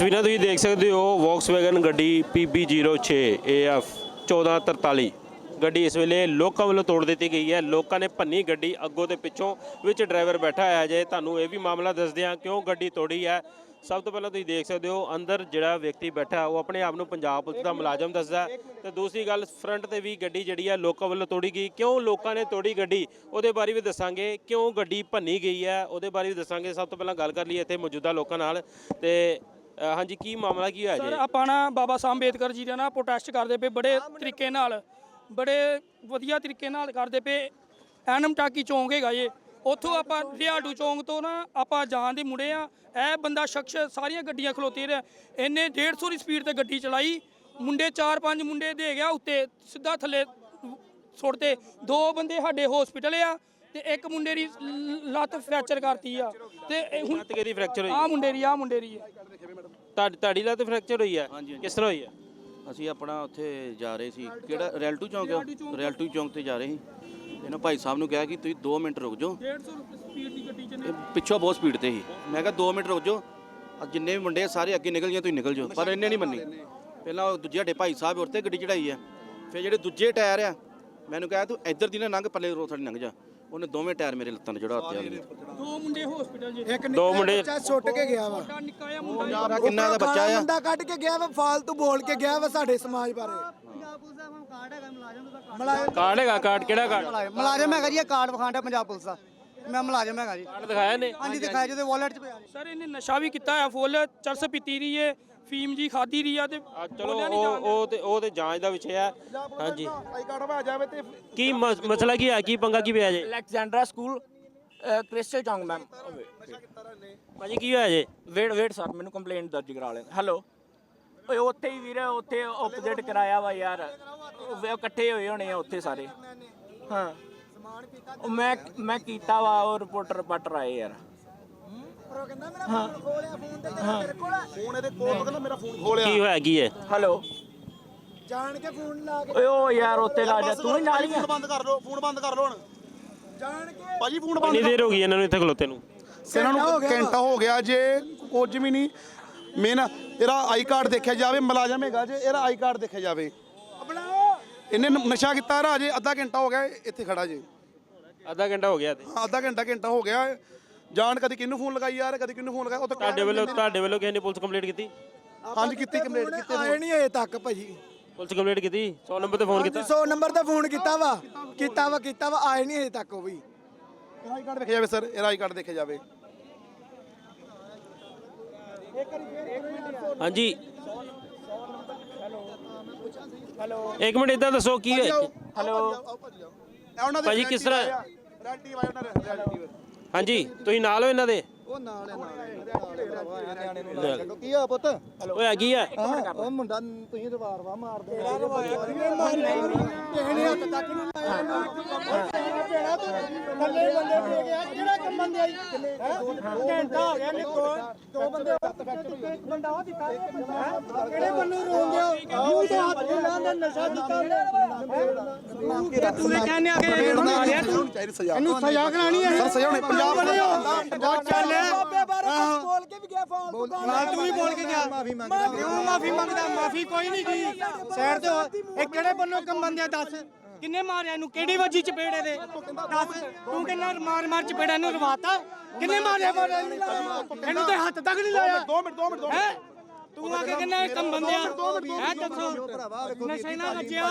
ਤਸਵੀਰਾਂ ਤੁਸੀਂ ਦੇਖ ਸਕਦੇ ਹੋ ਵੌਕਸਵੈਗਨ ਗੱਡੀ PB06 AF 1443 ਗੱਡੀ ਇਸ ਵੇਲੇ ਲੋਕਾਂ ਵੱਲੋਂ ਤੋੜ ਦਿੱਤੀ ਗਈ ਹੈ। ਲੋਕਾਂ ਨੇ ਭੰਨੀ ਗੱਡੀ ਅੱਗੋਂ ਤੇ ਪਿੱਛੋਂ ਵਿੱਚ ਡਰਾਈਵਰ ਬੈਠਾ ਹੋਇਆ ਜੇ। ਤੁਹਾਨੂੰ ਇਹ ਵੀ ਮਾਮਲਾ ਦੱਸਦੇ ਹਾਂ ਕਿਉਂ ਗੱਡੀ ਤੋੜੀ ਹੈ। ਸਭ ਤੋਂ ਪਹਿਲਾਂ ਤੁਸੀਂ ਦੇਖ ਸਕਦੇ ਹੋ, ਅੰਦਰ ਜਿਹੜਾ ਵਿਅਕਤੀ ਬੈਠਾ ਉਹ ਆਪਣੇ ਆਪ ਨੂੰ ਪੰਜਾਬ ਪੁਲਿਸ ਦਾ ਮੁਲਾਜ਼ਮ ਦੱਸਦਾ ਹੈ। ਤੇ ਦੂਸਰੀ ਗੱਲ ਫਰੰਟ ਤੇ ਵੀ ਗੱਡੀ ਜਿਹੜੀ ਹੈ, ਲੋਕਾਂ ਵੱਲੋਂ ਤੋੜੀ ਗਈ। ਕਿਉਂ ਲੋਕਾਂ ਨੇ ਤੋੜੀ ਗੱਡੀ? ਉਹਦੇ ਬਾਰੇ ਵੀ ਦੱਸਾਂਗੇ। ਕਿਉਂ ਗੱਡੀ ਭੰਨੀ ਗਈ ਹੈ? ਉਹਦੇ ਬਾਰੇ ਵੀ ਦੱਸਾਂਗੇ। ਸਭ ਤੋਂ ਪਹਿਲਾਂ ਗੱਲ ਕਰ ਲਈਏ ਇੱਥੇ ਮੌਜੂਦਾ ਲੋਕਾਂ ਨਾਲ। ਤੇ ਹਾਂਜੀ ਕੀ ਮਾਮਲਾ ਕੀ ਹੋਇਆ ਸਰ ਜੀ? ਆਪਾਂ ਨਾ ਬਾਬਾ ਸਾਹਿਬ ਅੰਬੇਦਕਰ ਜੀ ਦਾ ਨਾ ਪ੍ਰੋਟੈਸਟ ਕਰਦੇ ਪਏ ਬੜੇ ਤਰੀਕੇ ਨਾਲ ਬੜੇ ਵਧੀਆ ਤਰੀਕੇ ਨਾਲ ਕਰਦੇ ਪਏ। ਐਨਮ ਟਾਕੀ ਚੌਂਕ ਹੈਗਾ ਜੇ। ਉੱਥੋਂ ਆਪਾਂ ਰਿਆੜੂ ਚੌਂਕ ਤੋਂ ਨਾ ਆਪਾਂ ਜਾਣ ਦੇ ਮੁੜੇ ਆ। ਇਹ ਬੰਦਾ ਸ਼ਖਸ ਸਾਰੀਆਂ ਗੱਡੀਆਂ ਖਲੋਤੇ ਰਿਹਾ। ਇਹਨੇ 150 ਦੀ ਸਪੀਡ ਤੇ ਗੱਡੀ ਚਲਾਈ। ਮੁੰਡੇ 4-5 ਮੁੰਡੇ ਦੇ ਗਿਆ ਉੱਤੇ ਸਿੱਧਾ ਥੱਲੇ ਸੁੱਟਦੇ ਦੋ ਬੰਦੇ ਸਾਡੇ ਹਸਪੀਟਲ ਆ ਤੇ ਇੱਕ ਮੁੰਡੇ ਦੀ ਲੱਤ ਫ੍ਰੈਕਚਰ ਕਰਤੀ ਆ। ਤੇ ਇਹ ਹੁਣ ਲੱਤ ਕਿਹਦੀ ਫ੍ਰੈਕਚਰ ਹੋਈ? ਆ ਮੁੰਡੇ ਦੀ ਆ ਮੁੰਡੇ ਦੀ ਆ। ਤੁਹਾਡੀ ਤੁਹਾਡੀ ਲੱਤ ਫ੍ਰੈਕਚਰ ਹੋਈ ਹੈ? ਕਿਸ ਤਰ੍ਹਾਂ ਹੋਈ ਹੈ? ਅਸੀਂ ਆਪਣਾ ਉੱਥੇ ਜਾ ਰਹੇ ਸੀ। ਕਿਹੜਾ? ਰੈਲਟੂ ਚੌਂਕ ਆ ਰੈਲਟੂ ਚੌਂਕ। ਤੇ ਜਾ ਰਹੇ ਸੀ। ਇਹਨਾਂ ਭਾਈ ਸਾਹਿਬ ਨੂੰ ਕਿਹਾ ਕਿ ਤੁਸੀਂ 2 ਮਿੰਟ ਰੁਕ ਜਾਓ। 150 ਸਪੀਡ ਦੀ ਗੱਡੀ ਚ ਨੇ। ਇਹ ਪਿੱਛੋਂ ਬਹੁਤ ਸਪੀਡ ਤੇ ਸੀ। ਮੈਂ ਕਿਹਾ 2 ਮਿੰਟ ਰੁਕ ਜਾਓ। ਆ ਜਿੰਨੇ ਵੀ ਮੁੰਡੇ ਆ, ਸਾਰੇ ਅੱਗੇ ਨਿਕਲ ਗਏ ਤੁਸੀਂ ਨਿਕਲ ਜਾਓ। ਪਰ ਇਹਨੇ ਨਹੀਂ ਮੰਨੀ। ਪਹਿਲਾਂ ਉਹ ਦੂਜੇ ਸਾਡੇ ਭਾਈ ਸਾਹਿਬ ਉੱਤੇ ਗੱਡੀ ਚੜਾਈ ਆ ਫਿਰ ਜਿਹੜੇ ਦੂਜੇ ਟਾਇਰ ਆ ਮੈਨੂੰ ਕਿਹਾ ਤੂੰ ਇੱਧਰ ਦੀ ਨਾ ਲੰਘ ਪੱਲੇ ਰੋ ਥੜੀ ਲੰਘ ਜਾ। ਉਹਨੇ ਦੋਵੇਂ ਟਾਇਰ ਮੇਰੇ ਲੱਤਾਂ ਤੇ ਚੜਾਤੇ ਆ ਦੋ ਮੁੰਡੇ ਹਸਪੀਟਲ ਜੇ ਇੱਕ ਦੋ ਮੁੰਡੇ- ਬੱਚਾ ਸੁੱਟ ਕੇ ਗਿਆ ਵਾ। ਛੋਟਾ ਨਿੱਕਾ ਜਿਹਾ ਮੁੰਡਾ ਕਿੰਨਾ ਦਾ ਬੱਚਾ ਆ। ਮੁੰਡਾ ਕੱਢ ਕੇ ਗਿਆ ਵਾ ਫਾਲਤੂ ਬੋਲ ਕੇ ਗਿਆ ਵਾ ਸਾਡੇ ਸਮਾਜ ਬਾਰੇ। ਮੁਲਾਜ਼ਮ ਕਾਰਡ। ਹੈਗਾ ਕਾਰਡ ਕਿਹੜਾ ਕਾਰਡ? ਮੁਲਾਜ਼ਮ ਹੈਗਾ ਜੀ ਇਹ ਕਾਰਡ ਵਿਖਾਉਂਦਾ ਪੰਜਾਬ ਪੁਲਿਸ ਦਾ। ਮੈਂ ਮੁਲਾਜ਼ਮ ਹੈਗਾ ਜੀ। ਕਾਰਡ ਦਿਖਾਇਆ ਨੇ ਹਾਂਜੀ ਦਿਖਾਇਆ ਜਿਹਦੇ ਵਾਲਟ 'ਚ ਪਿਆ ਸਰ ਇਹਨੇ ਨਸ਼ਾ ਵੀ ਕੀਤਾ ਹੈ ਫੁੱਲ ਚਰਸ ਪੀਤੀ ਦੀ ਏ। ਫੀਮ ਜੀ ਖਾਦੀ ਦੀ ਆ ਤੇ ਆ, ਚਲੋ ਉਹ ਉਹ ਤੇ ਉਹ ਤੇ ਜਾਂਚ ਦਾ ਵਿਸ਼ਾ ਹੈ। ਹਾਂਜੀ। ਆਈ ਕਾਰਡ ਆ ਜਾਵੇ ਤੇ ਕੀ ਮਸ- ਮਸਲਾ ਕੀ ਹੈ? ਕੀ ਪੰਗਾ ਕੀ ਪਿਆ ਜੇ? ਅਲੈਗਜ਼ੈਂਡਰਾ ਸਕੂਲ ਕ੍ਰਿਸਟਲ ਚੌਂਕ ਮੈਮ। ਭਾਜੀ ਕੀ ਹੋਇਆ ਜੇ? ਵੇਟ ਵੇਟ ਸਰ ਮੈਨੂੰ ਕੰਪਲੇਂਟ ਦਰਜ ਕਰਾ ਲੈਣ। ਹੈਲੋ ਓਏ ਉੱਥੇ ਹੀ ਵੀਰੇ ਉੱਥੇ ਆਪੋਜ਼ਿਟ ਕਰਾਇਆ ਵਾ ਯਾਰ। ਉਹ ਵੇ- ਇਕੱਠੇ ਹੋਏ ਹੋਣੇ ਆ ਉੱਥੇ ਸਾਰੇ। ਹਾਂ। ਉਹ ਮੈਂ ਮੈਂ ਕੀਤਾ ਵਾ ਉਹ ਰਿਪੋਰਟਰ ਪਟਰ ਆਏ ਯਾਰ। ਕੀ ਹੋਇਆ ਕੀ ਹੈ? ਹੈਲੋ। ਜਾਣ ਕੇ ਫੋਨ ਲਾ ਕੇ ਓਏ ਉਹ ਯਾਰ ਉੱਥੇ ਲਾ ਜਾ ਤੂੰ ਹੀ ਨਾਲ ਹੀ ਆ। ਬੰਦ ਕਰ ਲਓ ਫੋਨ ਬੰਦ ਕਰ ਲਓ ਹੁਣ। ਜਾਣ ਕੇ ਭਾਜੀ ਫੋਨ ਕਿੰਨੀ ਦੇਰ ਹੋ ਗਈ ਇਹਨਾਂ ਨੂੰ ਇੱਥੇ ਖਲੋਤੇ ਨੂੰ? ਇਹਨਾਂ ਨੂੰ ਘੰਟਾ ਹੋ ਗਿਆ ਜੇ ਕੁਝ ਵੀ ਨਹੀਂ। ਮੇਨ ਇਹਦਾ ਆਈ ਕਾਰਡ ਦੇਖਿਆ ਜਾਵੇ ਮੁਲਾਜ਼ਮ ਹੈਗਾ ਜੇ ਇਹਦਾ ਆਈ ਕਾਰਡ ਦੇਖਿਆ ਜਾਵੇ। ਇਹਨੇ ਨ- ਨਸ਼ਾ ਕੀਤਾ ਰਾਜੇ ਅੱਧਾ ਘੰਟਾ ਹੋ ਗਿਆ ਇੱਥੇ ਖੜਾ ਜੇ। ਅੱਧਾ ਘੰਟਾ ਹੋ ਗਿਆ ਤੇ। ਹਾਂ, ਅੱਧਾ ਘੰਟਾ ਘੰਟਾ ਹੋ ਗਿਆ। ਜਾਣ ਕਦੀ ਕਿਹਨੂੰ ਫੋਨ ਲਗਾਈ ਯਾਰ ਕਦੀ ਕਿਹਨੂੰ ਫੋਨ ਲਗਾਇਆ? ਉਹ ਤਾਂ ਤੁਹਾਡੇ ਵੱਲੋਂ ਤੁਹਾਡੇ ਵੱਲੋਂ ਕਿਸੇ ਨੇ ਪੁਲਿਸ ਕੰਪਲੀਟ ਕੀਤੀ? ਹਾਂਜੀ ਕੀਤੀ ਕੰਪਲੀਟ ਕੀਤੀ ਆਏ ਨਹੀਂ ਅਜੇ ਤੱਕ ਭਾਜੀ। ਪੁਲਿਸ ਕੰਪਲੀਟ ਕੀਤੀ? 100 ਨੰਬਰ ਤੇ ਫੋਨ ਕੀਤਾ? 100 ਨੰਬਰ ਤੇ ਫੋਨ ਕੀਤਾ ਵਾ। ਕੀਤਾ ਵਾ ਕੀਤਾ ਵਾ ਆਏ ਨਹੀਂ ਅਜੇ ਤੱਕ ਉਹ ਵੀ। ਆਈ ਕਾਰਡ ਦੇਖਿਆ ਜਾਵੇ ਸਰ ਇਹਦਾ ਆਈ ਕਾਰਡ ਦੇਖਿਆ ਜਾਵੇ। ਹਾਂਜੀ। ਇੱਕ ਮਿੰਟ ਇਦਾਂ ਦੱਸੋ ਕੀ ਦੇ ਭਾਜੀ ਕਿਸ ਤਰ੍ਹਾਂ? ਰੈਲਟਿਵ ਆਇਆ ਉਹਨਾਂ ਰੈਲਟਿਵ ਹਾਂਜੀ ਤੁਸੀਂ ਨਾਲ ਹੋ ਇਹਨਾਂ ਦੇ? ਉਹ ਨਾਲ ਨਾਲ। ਕੀ ਆ ਪੁੱਤ? ਓਏ ਆ ਕੀ ਆ? ਉਹ ਮੁੰਡਾ ਤੁਸੀਂ ਰਵਾਰ ਵਾ ਮਾਰਦੇ ਕਿਸੇ ਨੇ ਹੱਥ ਤੱਕ ਨਹੀਂ ਲਾਇਆ। ਭੇੜਾ ਤੂੰ ਥੱਲੇ ਬੰਦੇ ਦੇ ਗਿਆ ਕਿਹੜਾ ਕੰਮ ਬੰਦੇ ਆਈ ਘੰਟਾ ਹੋ ਗਿਆ ਨਿਕੋ ਦੋ ਬੰਦੇ ਇੱਕ ਬੰਦਾ ਉਹ ਦਿੱਤਾ ਕਿਹੜੇ ਬੰਨੂ ਰੋਣ ਗਿਆ ਮੂੰਹ ਤੇ ਹੱਥ ਨਹੀਂ ਲਾਉਂਦਾ ਨਸ਼ਾ ਕੀਤਾ ਤੂੰ ਕਹਿੰਨੇ ਆ ਕਿ ਇਹਨੂੰ ਸਜ਼ਾ ਕਰਾਣੀ ਹੈ। ਸਜ਼ਾ ਹੋਣੀ। ਪੰਜਾਬ ਵਾਲੇ ਬਹੁਤ ਚੱਲ ਬਾਬੇ ਬਾਰੇ ਕੁਝ ਬੋਲ ਕੇ ਵੀ ਗਿਆ ਫਾਲਤੂ ਫਾਲਤੂ ਵੀ ਬੋਲ ਕੇ ਗਿਆ। ਮਾਫੀ ਮੰਗਦਾ। ਕਿਉਂ ਮਾਫੀ ਮੰਗਦਾ? ਮਾਫੀ ਕੋਈ ਨਹੀਂ ਦੀ ਸਾਈਡ ਤੇ ਹੋ। ਇਹ ਕਿਹੜੇ ਬੰਨੋਂ ਕੰਮ ਬੰਦਿਆ ਦੱਸ। ਕਿੰਨੇ ਮਾਰਿਆ ਇਹਨੂੰ? ਕਿਹੜੀ ਵੱਜੀ ਚਪੇੜੇ ਦੇ? ਦੱਸ। ਤੂੰ ਕਿੰਨਾ ਮਾਰ ਮਾਰ ਚਪੇੜਾ ਇਹਨੂੰ ਰਵਾਤਾ? ਕਿੰਨੇ ਮਾਰਿਆ? ਮਾਰਿਆ ਇਹਨੂੰ ਇਹਨੂੰ ਤੇ ਹੱਥ ਤੱਕ ਨਹੀਂ ਲਾਇਆ। 2 ਮਿੰਟ 2 ਮਿੰਟ। ਹੈ? ਤੂੰ ਆ ਕੇ ਕਿੰਨਾ ਕੰਮ ਬੰਦਿਆ? ਹੈ ਦੱਸੋ। ਨਸ਼ਾ ਨਾ ਵੱਜਿਆ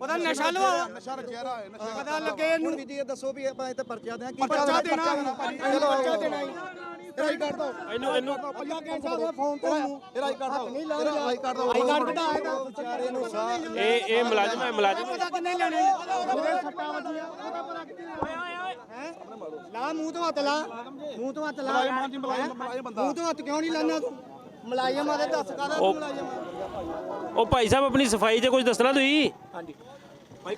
ਉਹਦਾ ਨਸ਼ਾ ਲਵਾ ਨਸ਼ਾ ਚਿਹਰਾ ਹੈ ਨਸ਼ਾ ਪਤਾ ਲੱਗੇ ਇਹਨੂੰ। ਜੀ ਇਹ ਦੱਸੋ ਵੀ ਆਪਾਂ ਇੱਥੇ ਪਰਚਾ ਦਿਆਂ ਕੀ ਪਰਚਾ ਦੇਣਾ ਪਰਚਾ ਦੇਣਾ ਇਹਦਾ ਆਈ ਕਾਰਡ ਦੋ ਇਹਨੂੰ ਇਹਨੂੰ ਅੱਲਾ ਕਹਿੰਦਾ ਦਾ ਫੋਨ ਤੇ ਇਹਦਾ ਆਈ ਕਾਰਡ ਦੋ ਇਹਦਾ ਆਈ ਕਾਰਡ ਦੋ ਆਈ ਕਾਰਡ ਕਢਾ ਆਏਗਾ ਵਿਚਾਰੇ ਨੂੰ ਸਾਹ। ਇਹ ਇਹ ਮੁਲਾਜ਼ਮ ਹੈ ਮੁਲਾਜ਼ਮ ਪਤਾ ਕਿੰਨੇ ਲੈਣੇ ਉਹਦੇ ਸੱਟਾਂ ਵੱਜੀਆਂ। ਉਹਦਾ ਪਤਾ ਕਿੰਨੇ ਲੈਣੇ ਹੈ? ਲਾ ਮੂੰਹ ਤੋਂ ਹੱਥ ਲਾ। ਮੂੰਹ ਤੋਂ ਹੱਥ ਲਾ। ਮੂੰਹ ਤੋਂ ਹੱਥ ਕਿਉਂ ਨਹੀਂ ਲਾਣਾ ਤੂੰ? ਮੁਲਾਜ਼ਮ ਆਦੇ ਦੱਸ ਕਾਦਾ ਉਹ- ਮੁਲਾਜ਼ਮ ਉਹ ਭਾਈ ਸਾਹਿਬ ਆਪਣੀ ਸਫ਼ਾਈ ਤੇ ਕੁਝ ਦੱਸਣਾ ਤੁਸੀਂ? ਹਾਂਜੀ।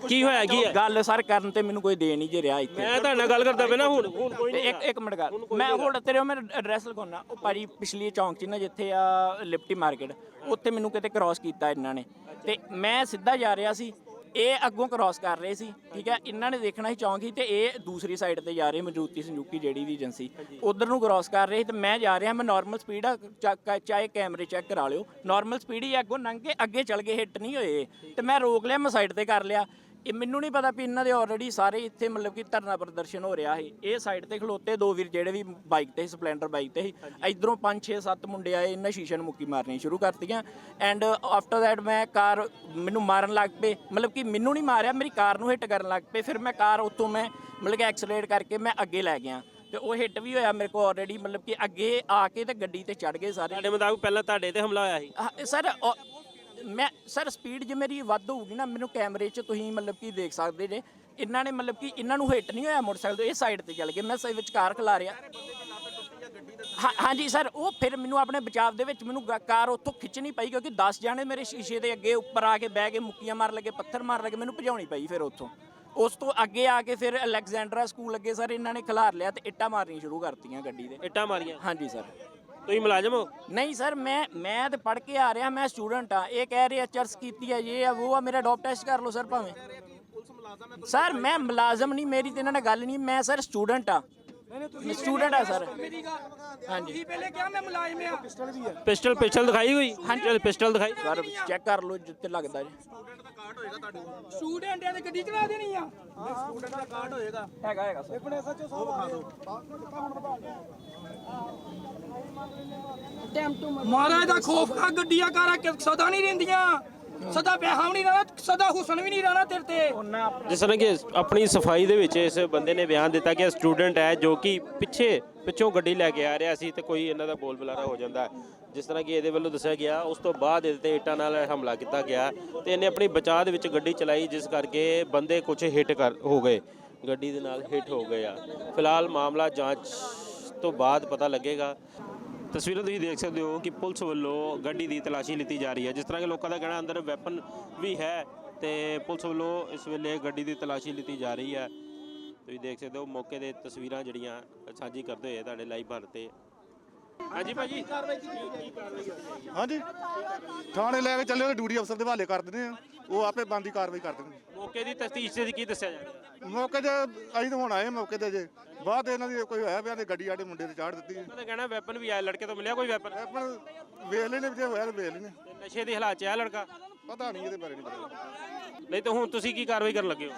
ਕੀ ਹੋਇਆ ਕੀ ਹੈ? ਗੱਲ ਸਰ ਕਰਨ ਤੇ ਮੈਨੂੰ ਕੋਈ ਦੇ ਨਹੀਂ ਜੇ ਰਿਹਾ ਇੱਥੇ। ਮੈਂ ਤੁਹਾਡੇ ਨਾਲ ਗੱਲ ਕਰਦਾ ਪਿਆ ਨਾ ਹੁਣ। ਹੁਣ ਕੋਈ ਤੇ ਨਹੀਂ ਇੱਕ ਇੱਕ ਮਿੰਟ ਗੱਲ। ਮੈਂ ਹੁਣ ਤੇਰੇ ਉਹ ਮੈਂ ਐਡਰੈਸ ਲਿਖਾਉਣਾ ਉਹ ਭਾਜੀ ਪਿਛਲੀ ਚੌਂਕ 'ਚ ਨਾ ਜਿੱਥੇ ਆ ਲਿਪਟੀ ਮਾਰਕੀਟ ਉੱਥੇ ਮੈਨੂੰ ਕਿਤੇ ਕ੍ਰਾਸ ਕੀਤਾ ਇਹਨਾਂ ਨੇ। ਤੇ ਮੈਂ ਸਿੱਧਾ ਜਾ ਰਿਹਾ ਸੀ। ਇਹ ਅੱਗੋਂ ਕ੍ਰਾਸ ਕਰ ਰਹੇ ਸੀ, ਠੀਕ ਹੈ? ਇਹਨਾਂ ਨੇ ਦੇਖਣਾ ਸੀ ਚੌਂਕ ਹੀ ਤੇ ਇਹ ਦੂਸਰੀ ਸਾਈਡ ਤੇ ਜਾ ਰਹੇ ਮਜੂਤੀ ਸੰਜੂਕੀ ਜਿਹੜੀ ਵੀ ਏਜੰਸੀ ਉਧਰ ਨੂੰ ਕ੍ਰਾਸ ਕਰ ਰਹੇ ਸੀ ਤੇ ਮੈਂ ਜਾ ਰਿਹਾ, ਮੈਂ ਨਾਰਮਲ ਸਪੀਡ ਆ, ਚਾ- ਚਾਹੇ ਕੈਮਰੇ ਚੈੱਕ ਕਰਾ ਲਿਓ। ਨਾਰਮਲ ਸਪੀਡ ਹੀ ਅੱਗੋਂ ਲੰਘ ਕੇ ਅੱਗੇ ਚੱਲ ਗਏ ਹਿੱਟ ਨਹੀਂ ਹੋਏ। ਤੇ ਮੈਂ ਰੋਕ ਲਿਆ, ਮੈਂ ਸਾਈਡ ਤੇ ਕਰ ਲਿਆ। ਇਹ ਮੈਨੂੰ ਨਹੀਂ ਪਤਾ ਵੀ ਇਹਨਾਂ ਦੇ ਆਲਰੇਡੀ ਸਾਰੇ ਇੱਥੇ ਮਤਲਬ ਕਿ ਧਰਨਾ ਪ੍ਰਦਰਸ਼ਨ ਹੋ ਰਿਹਾ ਸੀ। ਇਹ ਸਾਈਡ ਤੇ ਖਲੋਤੇ ਦੋ ਵੀਰ ਜਿਹੜੇ ਵੀ ਬਾਈਕ ਤੇ ਸਪਲੈਂਡਰ ਬਾਈਕ ਤੇ ਸੀ। ਇਧਰੋਂ 5 6 7 ਮੁੰਡੇ ਆਏ ਇਹਨਾਂ ਸ਼ੀਸ਼ੇ ਨੂੰ ਮੁੱਕੀ ਮਾਰਨੀ ਸ਼ੁਰੂ ਕਰਤੀਆਂ। ਐਂਡ ਆਫਟਰ ਦੈਟ ਮੈਂ ਕਾਰ ਮੈਨੂੰ ਮਾਰਨ ਲੱਗ ਪਏ। ਮਤਲਬ ਕਿ ਮੈਨੂੰ ਨਹੀਂ ਮਾਰਿਆ ਮੇਰੀ ਕਾਰ ਨੂੰ ਹਿੱਟ ਕਰਨ ਲੱਗ ਪਏ। ਫਿਰ ਮੈਂ ਕਾਰ ਉੱਤੋਂ ਮੈਂ ਮਤਲਬ ਕਿ ਐਕਸਲਰੇਟ ਕਰਕੇ ਮੈਂ ਅੱਗੇ ਲੈ ਗਿਆ। ਤੇ ਉਹ ਹਿੱਟ ਵੀ ਹੋਇਆ ਮੇਰੇ ਕੋਲ ਆਲਰੇਡੀ ਮਤਲਬ ਕਿ ਅੱਗੇ ਆ ਕੇ ਤੇ ਗੱਡੀ ਤੇ ਚੜ ਗਏ ਸਾਰੇ। ਤੁਹਾਡੇ ਮੁਤਾਬਕ ਪਹਿਲਾਂ ਤੁਹਾਡੇ ਤੇ ਹਮਲਾ ਹੋਇਆ ਸੀ? ਸਰ ਮੈਂ ਸਰ ਸਪੀਡ ਜੇ ਮੇਰੀ ਵੱਧ ਹੋਊਗੀ ਨਾ ਮੈਨੂੰ ਕੈਮਰੇ 'ਚ ਤੁਸੀਂ ਮਤਲਬ ਕਿ ਦੇਖ ਸਕਦੇ ਜੇ। ਇਹਨਾਂ ਨੇ ਮਤਲਬ ਕਿ ਇਹਨਾਂ ਨੂੰ ਹਿੱਟ ਨਹੀਂ ਹੋਇਆ ਮੋਟਰਸਾਈਕਲ ਤੋਂ ਇਹ ਸਾਈਡ ਤੇ ਚੱਲ ਗਏ। ਮੈਂ ਸਹੀ ਵਿੱਚ ਕਾਰ ਖਲਾ ਰਿਹਾ। ਹਾਂ ਹਾਂਜੀ ਸਰ ਉਹ ਫਿਰ ਮੈਨੂੰ ਆਪਣੇ ਬਚਾਅ ਦੇ ਵਿੱਚ ਮੈਨੂੰ ਗਾ- ਕਾਰ ਉੱਥੋਂ ਖਿੱਚਣੀ ਪਈ ਕਿਉਂਕਿ 10 ਜਾਣੇ ਮੇਰੇ ਸ਼ੀਸ਼ੇ ਦੇ ਅੱਗੇ ਉੱਪਰ ਆ ਕੇ ਬਹਿ ਕੇ ਮੁੱਕੀਆਂ ਮਾਰ ਲੱਗੇ ਪੱਥਰ ਮਾਰ ਲੱਗੇ ਮੈਨੂੰ ਭਜਾਉਣੀ ਪਈ ਫਿਰ ਉੱਥੋਂ। ਉਸ ਤੋਂ ਅੱਗੇ ਆ ਕੇ ਫਿਰ ਅਲੈਗਜ਼ੈਂਡਰਾ ਸਕੂਲ ਅੱਗੇ ਸਰ ਇਹਨਾਂ ਨੇ ਖਿਲਾਰ ਲਿਆ ਤੇ ਇੱਟਾਂ ਮਾਰਨੀਆਂ ਸ਼ੁਰੂ ਕਰਤੀਆਂ ਗੱਡੀ ਦੇ। ਇੱਟਾਂ ਮਾਰੀਆਂ? ਹਾਂਜੀ ਸਰ। ਤੁਸੀਂ ਮੁਲਾਜ਼ਮ ਹੋ? ਨਹੀਂ ਸਰ, ਮੈਂ ਮੈਂ ਤੇ ਪੜ੍ਹ ਕੇ ਆ ਰਿਹਾ, ਮੈਂ ਸਟੂਡੈਂਟ ਆ। ਇਹ ਕਹਿ ਰਹੇ ਆ ਚਰਸ ਕੀਤੀ ਹੈ ਇਹ ਆ, ਉਹ ਆ, ਮੇਰਾ ਡੋਪ ਟੈਸਟ ਕਰ ਲਓ ਸਰ ਭਾਵੇਂ। ਸਰ, ਮੈਂ ਮੁਲਾਜ਼ਮ ਨਹੀਂ, ਮੇਰੀ ਤੇ ਇਹਨਾਂ ਨਾਲ ਗੱਲ ਨਹੀਂ, ਮੈਂ ਸਰ ਸਟੂਡੈਂਟ ਆ। ਮੈਂ ਸਟੂਡੈਂਟ ਆ ਸਰ। ਹਾਂਜੀ। ਤੁਸੀਂ ਪਹਿਲੇ ਕਿਹਾ ਮੈਂ ਮੁਲਾਜ਼ਮ ਆ ਪਿਸਟਲ ਪਿਸਟਲ ਦਿਖਾਈ ਹੋਈ ਹਾਂਜੀ ਪਿਸਟਲ ਦਿਖਾਈ। ਸਰ ਚੈੱਕ ਕਰ ਲਓ ਜਿੱਤੇ ਲੱਗਦਾ ਜੀ। ਸਟੂਡੈਂਟ ਆ ਤੇ ਗੱਡੀ ਚਲਾ ਦੇਣੀ ਆ। ਹੈਗਾ ਹੈਗਾ ਸਰ। ਮਹਾਰਾਜ ਦਾ ਖੋਫ ਆ ਗੱਡੀਆਂ ਕਾਰਾਂ ਸਦਾ ਨਹੀਂ ਰਹਿੰਦੀਆਂ। ਸਦਾ ਪੈਸਾ ਨਹੀਂ ਰਹਿਣਾ, ਸਦਾ ਹੁਸਨ ਵੀ ਨਹੀਂ ਰਹਿਣਾ ਤੇਰੇ ਤੇ। ਜਿਸ ਤਰ੍ਹਾਂ ਕਿ ਆਪਣੀ ਸਫ਼ਾਈ ਦੇ ਵਿੱਚ ਇਸ ਬੰਦੇ ਨੇ ਬਿਆਨ ਦਿੱਤਾ ਕਿ ਸਟੂਡੈਂਟ ਹੈ ਜੋ ਕਿ ਪਿੱਛੇ, ਪਿੱਛੋਂ ਗੱਡੀ ਲੈ ਕੇ ਆ ਰਿਹਾ ਸੀ ਤੇ ਕੋਈ ਇਹਨਾਂ ਦਾ ਬੋਲ ਬੁਲਾਰਾ ਹੋ ਜਾਂਦਾ। ਹੈ। ਜਿਸ ਤਰ੍ਹਾਂ ਕਿ ਇਹਦੇ ਵੱਲੋਂ ਦੱਸਿਆ ਗਿਆ, ਉਸ ਤੋਂ ਬਾਅਦ ਇਹਦੇ ਤੇ ਇੱਟਾਂ ਨਾਲ ਹਮਲਾ ਕੀਤਾ ਗਿਆ ਤੇ ਇਹਨੇ ਆਪਣੀ ਬਚਾਅ ਦੇ ਵਿੱਚ ਗੱਡੀ ਚਲਾਈ, ਜਿਸ ਕਰਕੇ ਬੰਦੇ ਕੁਝ ਹਿੱਟ ਕਰ ਹੋ ਗਏ। ਗੱਡੀ ਦੇ ਨਾਲ ਹਿੱਟ ਹੋ ਗਏ ਆ। ਫਿਲਹਾਲ ਮਾਮਲਾ ਜਾਂਚ ਤੋਂ ਬਾਅਦ ਪਤਾ ਲੱਗੇਗਾ। ਤਸਵੀਰਾਂ ਤੁਸੀਂ ਦੇਖ ਸਕਦੇ ਹੋ ਕਿ ਪੁਲਿਸ ਵੱਲੋਂ ਗੱਡੀ ਦੀ ਤਲਾਸ਼ੀ ਲਿੱਤੀ ਜਾ ਰਹੀ ਹੈ। ਜਿਸ ਤਰ੍ਹਾਂ ਕਿ ਲੋਕਾਂ ਦਾ ਕਹਿਣਾ ਅੰਦਰ ਵੈਪਨ ਵੀ ਹੈ ਤੇ ਪੁਲਿਸ ਵੱਲੋਂ ਇਸ ਵੇਲੇ ਗੱਡੀ ਦੀ ਤਲਾਸ਼ੀ ਲਿੱਤੀ ਜਾ ਰਹੀ ਹੈ। ਤੁਸੀਂ ਦੇਖ ਸਕਦੇ ਹੋ ਮੌਕੇ ਦੇ ਤਸਵੀਰਾਂ ਜਿਹੜੀਆਂ ਸਾਂਝੀ ਕਰਦੇ ਹੋਏ ਤੁਹਾਡੇ ਲਾਈਵ ਬਣ ਤੇ। ਹਾਂਜੀ ਭਾਜੀ। ਹਾਂਜੀ। ਥਾਣੇ ਲੈ ਕੇ ਚੱਲੇ ਡਿਊਟੀ ਅਫਸਰ ਦੇ ਹਵਾਲੇ ਕਰ ਦਿੰਦੇ ਆ। ਉਹ ਆਪੇ ਬੰਦੀ ਕਾਰਵਾਈ ਕਰ ਦੇਣਗੇ ਮੌਕੇ ਦੀ ਤਫਤੀਸ਼ ਦੇ ਕੀ ਦੱਸਿਆ ਜਾ ਰਿਹਾ? ਮੌਕੇ ਤੇ ਅਸੀਂ ਤਾਂ ਹੁਣ ਆਏ ਮੌਕੇ ਤੇ ਜੇ ਬਾਅਦ ਇਹਨਾਂ ਦੀ ਕੋਈ ਹੋਇਆ ਪਿਆ ਤੇ ਗੱਡੀ ਸਾਡੇ ਮੁੰਡੇ ਤੇ ਚਾੜ ਦਿੱਤੀ ਉਹਨਾਂ ਦਾ ਕਹਿਣਾ ਵੈਪਨ ਵੀ ਆਇਆ ਲੜਕੇ ਤੋਂ ਮਿਲਿਆ ਕੋਈ ਵੈਪਨ ਆਪਣ ਵੇਖ ਲੈਣੇ ਜੇ ਹੋਇਆ ਤਾਂ ਵੇਖ ਲੈਣੇ ਨਸ਼ੇ ਦੇ ਹਾਲਾਤ 'ਚ ਆ ਲੜਕਾ? ਪਤਾ ਨਹੀਂ ਇਹਦੇ ਬਾਰੇ ਨਹੀਂ ਪਤਾ। ਨਹੀਂ ਤਾਂ ਹੁਣ ਤੁਸੀਂ ਕੀ ਕਾਰਵਾਈ ਕਰਨ ਲੱਗੇ ਹੋ?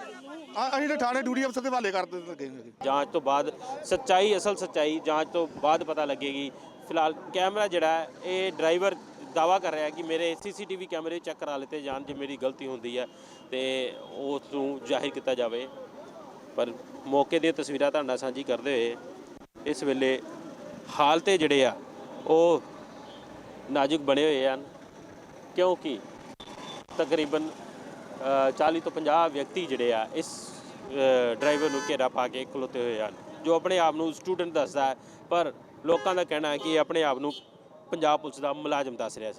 ਅਸੀਂ ਤਾਂ ਥਾਣੇ ਡਿਊਟੀ ਅਫਸਰ ਦੇ ਹਵਾਲੇ ਕਰ ਹਾਂ ਜੀ ਜਾਂਚ ਤੋਂ ਬਾਅਦ ਸੱਚਾਈ ਅਸਲ ਸੱਚਾਈ ਜਾਂਚ ਤੋਂ ਬਾਅਦ ਪਤਾ ਲੱਗੇਗੀ। ਫਿਲਹਾਲ ਕੈਮਰਾ ਜਿਹੜਾ ਹੈ, ਇਹ ਡਰਾਈਵਰ ਦਾਵਾ ਕਰ ਰਿਹਾ ਕਿ ਮੇਰੇ ਸੀਸੀਟੀਵੀ ਕੈਮਰੇ ਚੈੱਕ ਕਰਾ ਲਿੱਤੇ ਜਾਣ ਜੇ ਮੇਰੀ ਗਲਤੀ ਹੁੰਦੀ ਹੈ ਤੇ ਉਸ ਨੂੰ ਜ਼ਾਹਿਰ ਕੀਤਾ ਜਾਵੇ। ਪਰ ਮੌਕੇ ਦੀਆਂ ਤਸਵੀਰਾਂ ਤੁਹਾਡੇ ਨਾਲ ਸਾਂਝੀ ਕਰਦੇ ਹੋਏ ਇਸ ਵੇਲੇ ਹਾਲਤੇ ਜਿਹੜੇ ਆ ਉਹ ਨਾਜ਼ੁਕ ਬਣੇ ਹੋਏ ਹਨ। ਕਿਉਂਕਿ ਤਕਰੀਬਨ ਅ, 40 ਤੋਂ 50 ਵਿਅਕਤੀ ਜਿਹੜੇ ਆ ਇਸ ਡਰਾਈਵਰ ਨੂੰ ਘੇਰਾ ਪਾ ਕੇ ਖਲੋਤੇ ਹੋਏ ਹਨ ਜੋ ਆਪਣੇ ਆਪ ਨੂੰ ਸਟੂਡੈਂਟ ਦੱਸਦਾ ਹੈ। ਪਰ ਲੋਕਾਂ ਦਾ ਕਹਿਣਾ ਹੈ ਕਿ ਇਹ ਆਪਣੇ ਆਪ ਨੂੰ ਪੰਜਾਬ ਪੁਲਿਸ ਦਾ ਮੁਲਾਜ਼ਮ ਦੱਸ ਰਿਹਾ ਸੀ।